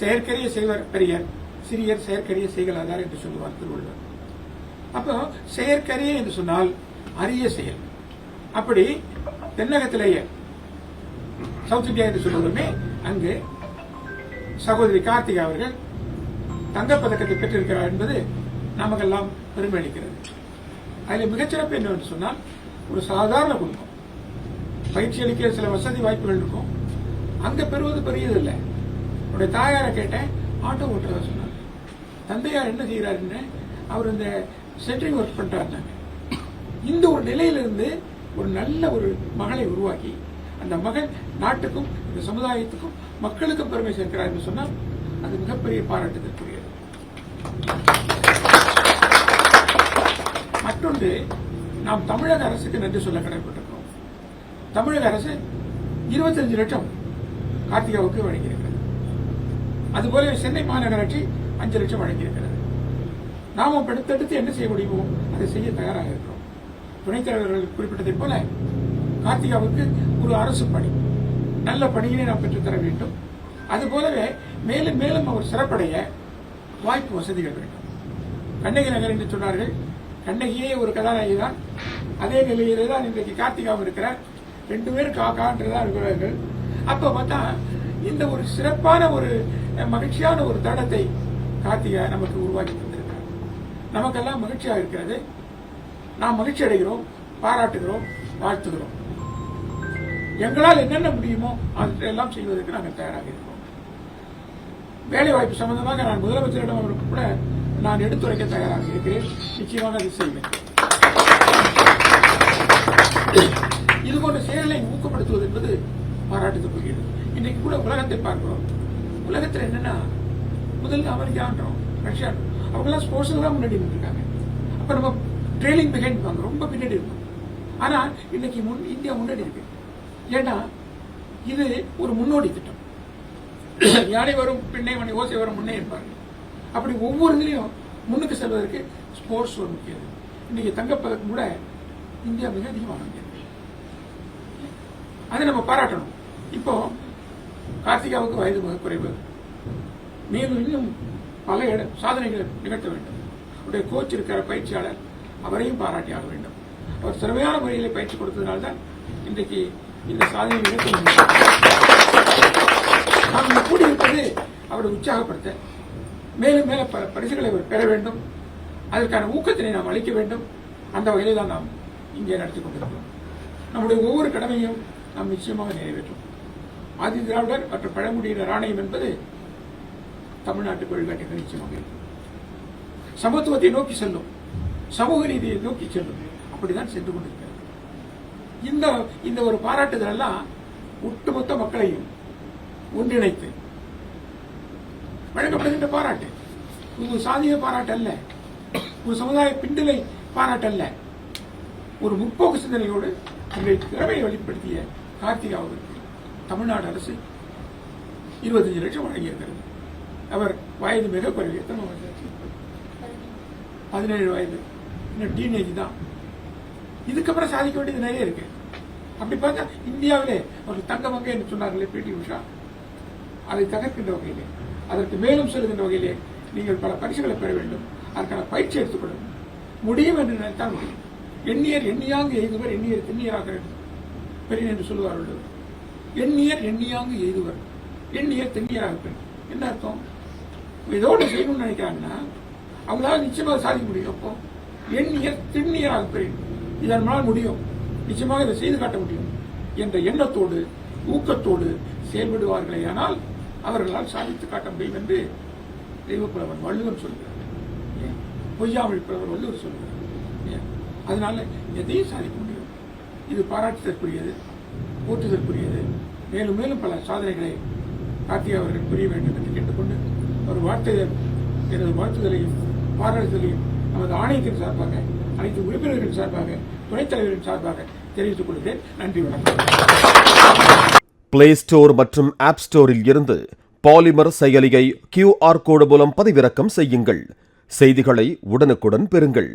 செயற்கரிய செய்வர் பெரியர் சிறியர் செயற்கரிய செய்கலாதார் என்று சொல்லுவார் திருவள்ளுவர். அப்போ செயற்கரிய என்று சொன்னால் அரிய செயல். அப்படி தென்னகத்திலேயே சவுத் இந்தியா என்று சொல்லுவதுமே அங்கு சகோதரி கார்த்திகா அவர்கள் தங்கப்பதக்கத்தை பெற்றிருக்கிறார் என்பது நமக்கெல்லாம் பெருமை அளிக்கிறது. அதில் மிகச்சிறப்பு என்னவென்று சொன்னால் ஒரு சாதாரண குடும்பம். பயிற்சி அளிக்கிற சில வசதி வாய்ப்புகள் இருக்கும். அங்கே பெறுவது பெரியதில்லை. உடைய தாயாரை கேட்டேன் ஆட்டோ ஓட்டுறதா சொன்னாங்க தந்தையார் என்ன செய்கிறாருன்னு அவர் இந்த சென்ட்ரிங் ஒர்க் பண்றாருனாங்க இந்த ஒரு நிலையிலிருந்து ஒரு நல்ல ஒரு மகளை உருவாக்கி அந்த மகன் நாட்டுக்கும் இந்த சமுதாயத்துக்கும் மக்களுக்கும் பெருமை சேர்க்கிறார் என்று சொன்னால் அது மிகப்பெரிய பாராட்டுதற்குரியது மற்றொன்று நாம் தமிழக அரசுக்கு நன்றி சொல்ல கடமைப்பட்டிருக்கிறோம். தமிழக அரசு 25 லட்சம் கார்த்திகாவுக்கு வழங்கியிருக்கிறது. அதுபோல சென்னை மாநகராட்சி அஞ்சு லட்சம் வழங்கியிருக்கிறது. நாம் அடுத்தடுத்து என்ன செய்ய முடியுமோ அதை செய்ய தயாராக இருக்கிறோம். துணைத் தலைவர்கள் குறிப்பிட்டதைப் போல கார்த்திகாவுக்கு ஒரு அரசு பணி. நல்ல பணியினை நாம் பெற்றுத்தர வேண்டும். அதுபோலவே மேலும் மேலும் அவர் சிறப்படைய வாய்ப்பு வசதிகள் வேண்டும். கண்ணகி நகர் என்று சொன்னார்கள் கண்ணகியே ஒரு கதாநாயகி தான் அதே நிலையிலே தான் இன்றைக்கு கார்த்திகாவும் இருக்கிறார். ரெண்டு பேரும் காக்கான்றதான் இருக்கிறார்கள். அப்போ பார்த்தா இந்த ஒரு சிறப்பான ஒரு மகிழ்ச்சியான ஒரு தடத்தை கார்த்திகா நமக்கு உருவாக்கி தந்திருக்கிறார். நமக்கெல்லாம் மகிழ்ச்சியாக இருக்கிறது. நாம் மகிழ்ச்சி அடைகிறோம் பாராட்டுகிறோம் வாழ்த்துகிறோம். எங்களால் என்னென்ன முடியுமோ அதெல்லாம் செய்வதற்கு நாங்கள் தயாராக இருக்கிறோம். வேலை வாய்ப்பு சம்பந்தமாக நான் முதலமைச்சரிடம் அவருக்கு கூட நான் எடுத்துரைக்க தயாராக இருக்கிறேன். நிச்சயமாக அதை செய்வேன். இது போன்ற செயல்களை ஊக்கப்படுத்துவது என்பது பாராட்டுதற்குரியது இன்னைக்கு கூட உலகத்தை பார்க்கிறோம். உலகத்தில் என்னன்னா முதல்ல அமெரிக்கான்றோம் ரஷ்யா அவங்கெல்லாம் ஸ்போர்ட்ஸில் தான் முன்னாடி இருக்காங்க அப்போ நம்ம ட்ரெயிலிங் பிகைண்ட் வாங்க ரொம்ப பின்னாடி இருக்கும். ஆனா இன்னைக்கு முன் இந்தியா முன்னாடி இருக்கு. ஏன்னா இது ஒரு முன்னோடி திட்டம். யானை வரும் பின்னே மணி ஓசை வரும் முன்னே இருப்பார்கள் அப்படி ஒவ்வொரு இதுலையும் முன்னுக்கு செல்வதற்கு ஸ்போர்ட்ஸ் ஒரு முக்கியம். இன்னைக்கு தங்கப்பதக்கம் கூட இந்தியா மிக அதிகமாக வாங்கியிருக்கு. அதை நம்ம பாராட்டணும். இப்போ கார்த்திகாவுக்கு வயது மிக குறைவு. மேலும் இன்னும் பல இட சாதனைகளை நிகழ்த்த வேண்டும். அவருடைய கோச் இருக்கிற பயிற்சியாளர் அவரையும் பாராட்டி ஆக வேண்டும். அவர் திறமையான முறையில் பயிற்சி கொடுத்ததுனால்தான் இன்றைக்கு இந்த சாதனை நிகழ்த்த முடியும். நாம் கூடியிருப்பது அவரை உற்சாகப்படுத்த மேலும் மேல பல பரிசுகளை அவர் பெற வேண்டும். அதற்கான ஊக்கத்தினை நாம் அளிக்க வேண்டும். அந்த வகையில் தான் நாம் இங்கே நடத்தி கொண்டிருக்கிறோம். நம்முடைய ஒவ்வொரு கடமையும் நாம் நிச்சயமாக நிறைவேற்றும். ஆதி திராவிடர் மற்றும் பழங்குடியினர் ஆணையம் என்பது தமிழ்நாட்டுக்கு வழிகாட்டுகள் நிச்சயமாக இருக்கும் சமத்துவத்தை நோக்கி செல்லும். சமூக நீதியை நோக்கி செல்லும். அப்படிதான் சென்று கொண்டிருக்கிறது. இந்த இந்த ஒரு பாராட்டுதல் எல்லாம் ஒட்டுமொத்த மக்களையும் ஒன்றிணைத்து வழங்கப்படுகின்ற பாராட்டு. ஒரு சாதிய பாராட்டு அல்ல. ஒரு சமுதாய பிண்டிலை பாராட்டு அல்ல. ஒரு முற்போக்கு சிந்தனையோடு தன்னுடைய திறமையை வெளிப்படுத்திய கார்த்திகாவுக்கு தமிழ்நாடு அரசு இருபத்தஞ்சு லட்சம் வழங்கியிருக்கிறது. அவர் வயது மிக குறைவு. எத்தனை வயது பதினேழு வயது. இன்னும் டீனேஜ் தான். இதுக்கப்புறம் சாதிக்க வேண்டியது நிறைய இருக்கு. அப்படி பார்த்தா இந்தியாவிலே ஒரு தங்க மங்கை என்று சொன்னார்களே பிடி உஷா. அதை தகர்க்கின்ற வகையிலே அதற்கு மேலும் செல்கின்ற வகையிலே நீங்கள் பல பரிசுகளை பெற வேண்டும். அதற்கான பயிற்சி எடுத்துக்கொள்ள முடியும் என்று நினைத்தால் முடியும். எண்ணியர் எண்ணியாங்கு எய்துவர் எண்ணியர் திண்ணியராக பெரியன் என்று சொல்லுவார்கள். எண்ணியர் எண்ணியாங்க எய்துவர். எண்ணியர் திண்ணியராக பெண் என்ன அர்த்தம்? இதோடு செய்யணும்னு நினைக்கிறாங்கன்னா அவங்களால நிச்சயமாக சாதிக்க முடியும். அப்போ எண்ணியர் திண்ணியராக பெரியன் இதன் மூலம் முடியும். நிச்சயமாக இதை செய்து காட்ட முடியும் என்ற எண்ணத்தோடு ஊக்கத்தோடு செயல்படுவார்களே ஆனால் அவர்களால் சாதித்து காட்ட முடியும் என்று தெய்வப்புலவன் வள்ளுவர் சொல்கிறார். ஏன்? புலவர் வள்ளுவர் சொல்கிறார். ஏன்? அதனால எதையும் சாதிக்க முடியும் இது பாராட்டுதற்குரியது போற்றுதற்குரியது. மேலும் மேலும் பல சாதனைகளை கார்த்திகா அவர்கள் புரிய வேண்டும் என்று கேட்டுக்கொண்டு ஒரு வார்த்தை எனது வாழ்த்துதலையும் பாராட்டுதலையும் நமது ஆணையத்தின் சார்பாக அனைத்து உறுப்பினர்களின் சார்பாக துணைத் தலைவரின் சார்பாக தெரிவித்துக் கொள்கிறேன். நன்றி வணக்கம். பிளே ஸ்டோர் மற்றும் ஆப் ஸ்டோரில் இருந்து பாலிமர் செயலியை கியூஆர் கோடு மூலம் பதிவிறக்கம் செய்யுங்கள். செய்திகளை உடனுக்குடன் பெறுங்கள்.